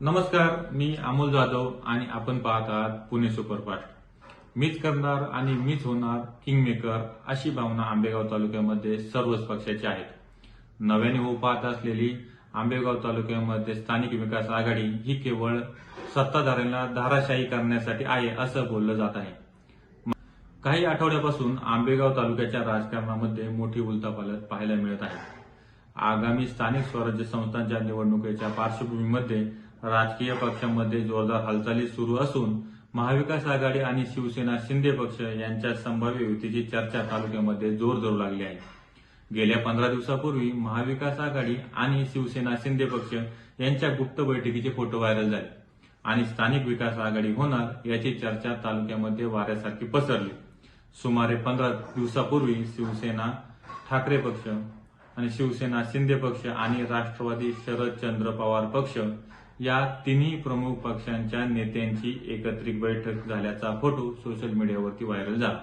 नमस्कार मी अमोल जाधव आणि आपण पाहत आहात पुणे सुपरफास्ट. मीच करणार आणि मीच होणार किंगमेकर अशी भावना आंबेगाव तालुक्यामध्ये सर्वच पक्षाची आहेत. नव्याने होऊ पाहत असलेली आंबेगाव तालुक्यामध्ये स्थानिक विकास आघाडी ही केवळ सत्ताधाऱ्यांना धाराशाही करण्यासाठी आहे असं बोललं जात आहे. काही आठवड्यापासून आंबेगाव तालुक्याच्या राजकारणामध्ये मोठी उलथापालथ पाहायला मिळत आहे. आगामी स्थानिक स्वराज्य संस्थांच्या निवडणुकीच्या पार्श्वभूमीमध्ये राजकीय पक्षांमध्ये जोरदार हालचाली सुरू असून महाविकास आघाडी आणि शिवसेना शिंदे पक्ष यांच्या संभाव्य युतीची चर्चा तालुक्यामध्ये जोर धरू लागली आहे. गेल्या पंधरा दिवसापूर्वी महाविकास आघाडी आणि शिवसेना शिंदे पक्ष यांच्या गुप्त बैठकीचे फोटो व्हायरल झाले आणि स्थानिक विकास आघाडी होणार याची चर्चा तालुक्यामध्ये वाऱ्यासारखी पसरली. सुमारे पंधरा दिवसापूर्वी शिवसेना ठाकरे पक्ष आणि शिवसेना शिंदे पक्ष आणि राष्ट्रवादी शरदचंद्र पवार पक्ष या तिन्ही प्रमुख पक्षांच्या नेत्यांची एकत्रित बैठक झाल्याचा फोटो सोशल मीडियावरती व्हायरल झाला.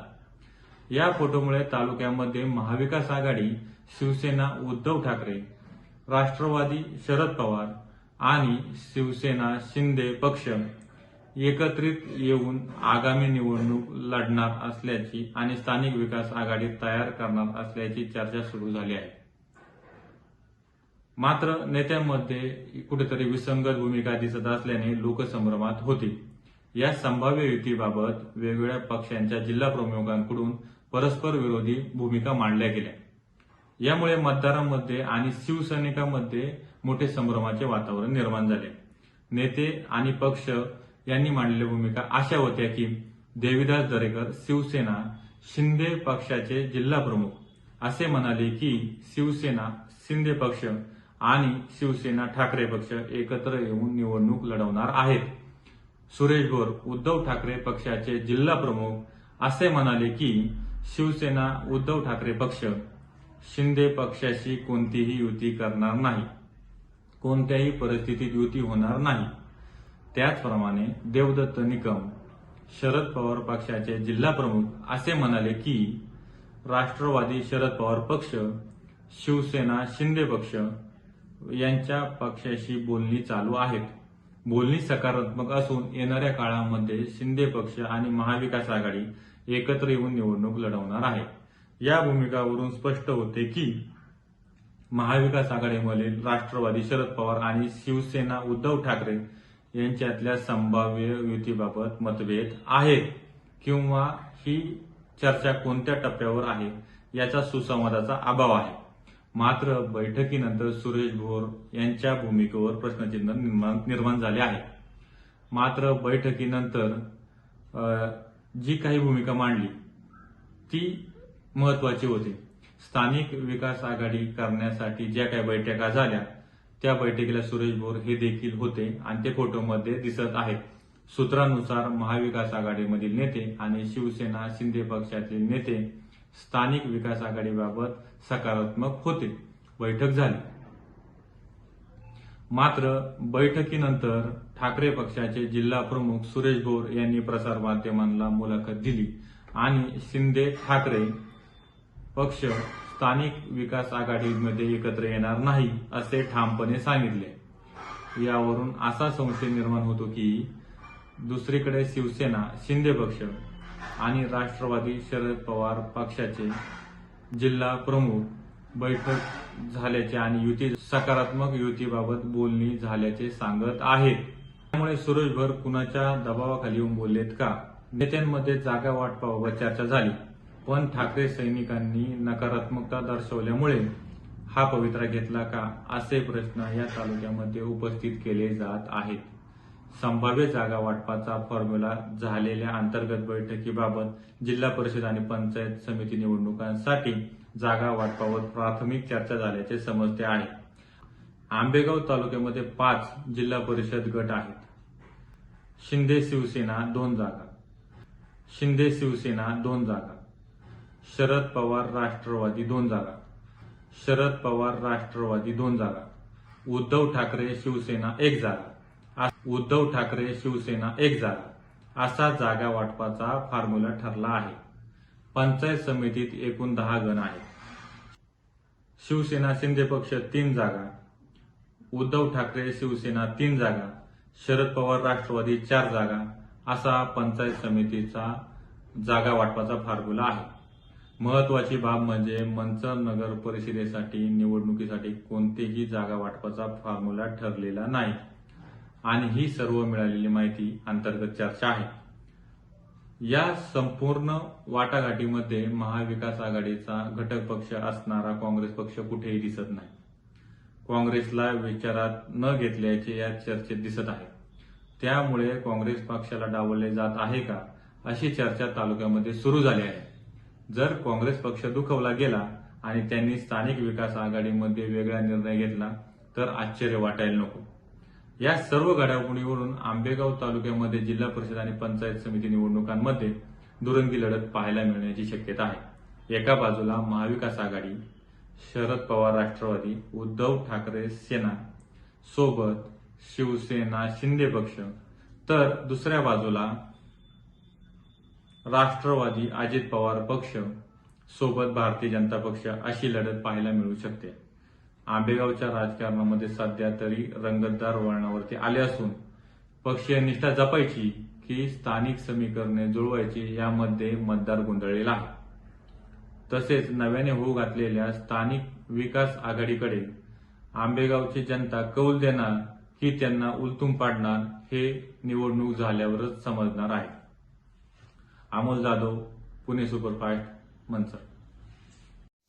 या फोटोमुळे तालुक्यामध्ये महाविकास आघाडी शिवसेना उद्धव ठाकरे राष्ट्रवादी शरद पवार आणि शिवसेना शिंदे पक्ष एकत्रित येऊन आगामी निवडणूक लढणार असल्याची आणि स्थानिक विकास आघाडी तयार करणार असल्याची चर्चा सुरू झाली आहे. मात्र नेत्यांमध्ये कुठेतरी विसंगत भूमिका दिसत असल्याने लोकसंभ्रमात होते. या संभाव्य युतीबाबत वेगवेगळ्या पक्षांच्या जिल्हा प्रमुखांकडून परस्पर विरोधी भूमिका मांडल्या गेल्या. यामुळे मतदारांमध्ये आणि शिवसैनिकांमध्ये मोठे संभ्रमाचे वातावरण निर्माण झाले. नेते आणि पक्ष यांनी मांडलेल्या भूमिका अशा होत्या की देवीदास दरेकर शिवसेना शिंदे पक्षाचे जिल्हा प्रमुख असे म्हणाले की शिवसेना शिंदे पक्ष आणि शिवसेना ठाकरे पक्ष एकत्र येऊन निवडणूक लढवणार आहेत. सुरेश भोर उद्धव ठाकरे पक्षाचे जिल्हा प्रमुख असे म्हणाले की शिवसेना उद्धव ठाकरे पक्ष शिंदे पक्षाशी कोणतीही युती करणार नाही. कोणत्याही परिस्थितीत युती होणार नाही. त्याचप्रमाणे देवदत्त निकम शरद पवार पक्षाचे जिल्हा प्रमुख असे म्हणाले की राष्ट्रवादी शरद पवार पक्ष शिवसेना शिंदे पक्ष यांच्या पक्षाशी बोलणी चालू आहेत. बोलणी सकारात्मक असून येणाऱ्या काळामध्ये शिंदे पक्ष आणि महाविकास आघाडी एकत्र येऊन निवडणूक लढवणार आहे. या भूमिकावरून स्पष्ट होते की महाविकास आघाडीमधील राष्ट्रवादी शरद पवार आणि शिवसेना उद्धव ठाकरे यांच्यातल्या संभाव्य युतीबाबत मतभेद आहेत किंवा ही चर्चा कोणत्या टप्प्यावर आहे याचा सुसंवादाचा अभाव आहे. मात्र बैठकीनंतर सुरेश भोर यांच्या भूमिकेवर प्रश्नचिन्ह निर्माण निर्माण झाले आहे. मात्र बैठकीनंतर जी काही भूमिका मांडली ती महत्वाची होती. स्थानिक विकास आघाडी करण्यासाठी ज्या काही बैठका झाल्या त्या बैठकीला सुरेश भोर हे देखील होते आणि ते फोटोमध्ये दिसत आहेत. सूत्रानुसार महाविकास आघाडीमधील नेते आणि शिवसेना शिंदे पक्षातील नेते स्थानिक विकास आघाडीबाबत सकारात्मक होते. बैठक झाली. मात्र बैठकीनंतर ठाकरे पक्षाचे जिल्हा प्रमुख सुरेश भोर यांनी प्रसारमाध्यमांना मुलाखत दिली आणि शिंदे ठाकरे पक्ष स्थानिक विकास आघाडीमध्ये एकत्र येणार नाही असे ठामपणे सांगितले. यावरून असा संशय निर्माण होतो की दुसरीकडे शिवसेना शिंदे पक्ष आणि राष्ट्रवादी शरद पवार पक्षाचे जिल्हा प्रमुख बैठक झाल्याचे आणि युती सकारात्मक युतीबाबत बोलणी झाल्याचे सांगत आहेत. त्यामुळे सुरेश भर कुणाच्या दबावाखाली येऊन बोललेत का? नेत्यांमध्ये जागा वाटपाबाबत चर्चा झाली. पण ठाकरे सैनिकांनी नकारात्मकता दर्शवल्यामुळे हा पवित्रा घेतला का? असे प्रश्न या तालुक्यामध्ये उपस्थित केले जात आहेत. संभाव्य जागा वाटपाचा फॉर्म्युला झालेल्या अंतर्गत बैठकीबाबत जिल्हा परिषद आणि पंचायत समिती निवडणुकांसाठी जागा वाटपावर प्राथमिक चर्चा झाल्याचे समजते आहे. आंबेगाव तालुक्यामध्ये पाच जिल्हा परिषद गट आहेत. शिंदे शिवसेना दोन जागा. शिंदे शिवसेना दोन जागा. शरद पवार राष्ट्रवादी दोन जागा. शरद पवार राष्ट्रवादी दोन जागा. उद्धव ठाकरे शिवसेना एक जागा. उद्धव ठाकरे शिवसेना एक जागा. असा जागा वाटपाचा फॉर्म्युला ठरला आहे. पंचायत समितीत एकूण दहा गण आहेत. शिवसेना शिंदे पक्ष तीन जागा. उद्धव ठाकरे शिवसेना तीन जागा. शरद पवार राष्ट्रवादी चार जागा. असा पंचायत समितीचा जागा वाटपाचा फॉर्म्युला आहे. महत्वाची बाब म्हणजे मंचर नगर परिषदेसाठी निवडणुकीसाठी कोणतेही जागा वाटपाचा फॉर्म्युला ठरलेला नाही. आणि ही सर्व मिळालेली माहिती अंतर्गत चर्चा आहे. या संपूर्ण वाटाघाटीमध्ये महाविकास आघाडीचा घटक पक्ष असणारा काँग्रेस पक्ष कुठेही दिसत नाही. काँग्रेसला विचारात न घेतल्याचे या चर्चेत दिसत आहे. त्यामुळे काँग्रेस पक्षाला डावलले जात आहे का अशी चर्चा तालुक्यामध्ये सुरू झाली आहे. जर काँग्रेस पक्ष दुखवला गेला आणि त्यांनी स्थानिक विकास आघाडीमध्ये वेगळा निर्णय घेतला तर आश्चर्य वाटायला नको. या सर्व घडामोडीवरून आंबेगाव तालुक्यामध्ये जिल्हा परिषद आणि पंचायत समिती निवडणुकांमध्ये दुरंगी लढत पाहायला मिळण्याची शक्यता आहे. एका बाजूला महाविकास आघाडी शरद पवार राष्ट्रवादी उद्धव ठाकरे सेना सोबत शिवसेना शिंदे पक्ष. तर दुसऱ्या बाजूला राष्ट्रवादी अजित पवार पक्ष सोबत भारतीय जनता पक्ष अशी लढत पाहायला मिळू शकते. आंबेगावच्या राजकारणामध्ये सध्या तरी रंगतदार वळणावरती आले असून पक्षीय निष्ठा जपायची की स्थानिक समीकरणे जुळवायची यामध्ये मतदार गोंधळलेला आहे. तसेच नव्याने होऊ घातलेल्या स्थानिक विकास आघाडीकडे आंबेगावची जनता कौल देणार की त्यांना उलतून पाडणार हे निवडणूक झाल्यावरच समजणार आहे. अमोल जाधव पुणे सुपरफास्ट मंचर.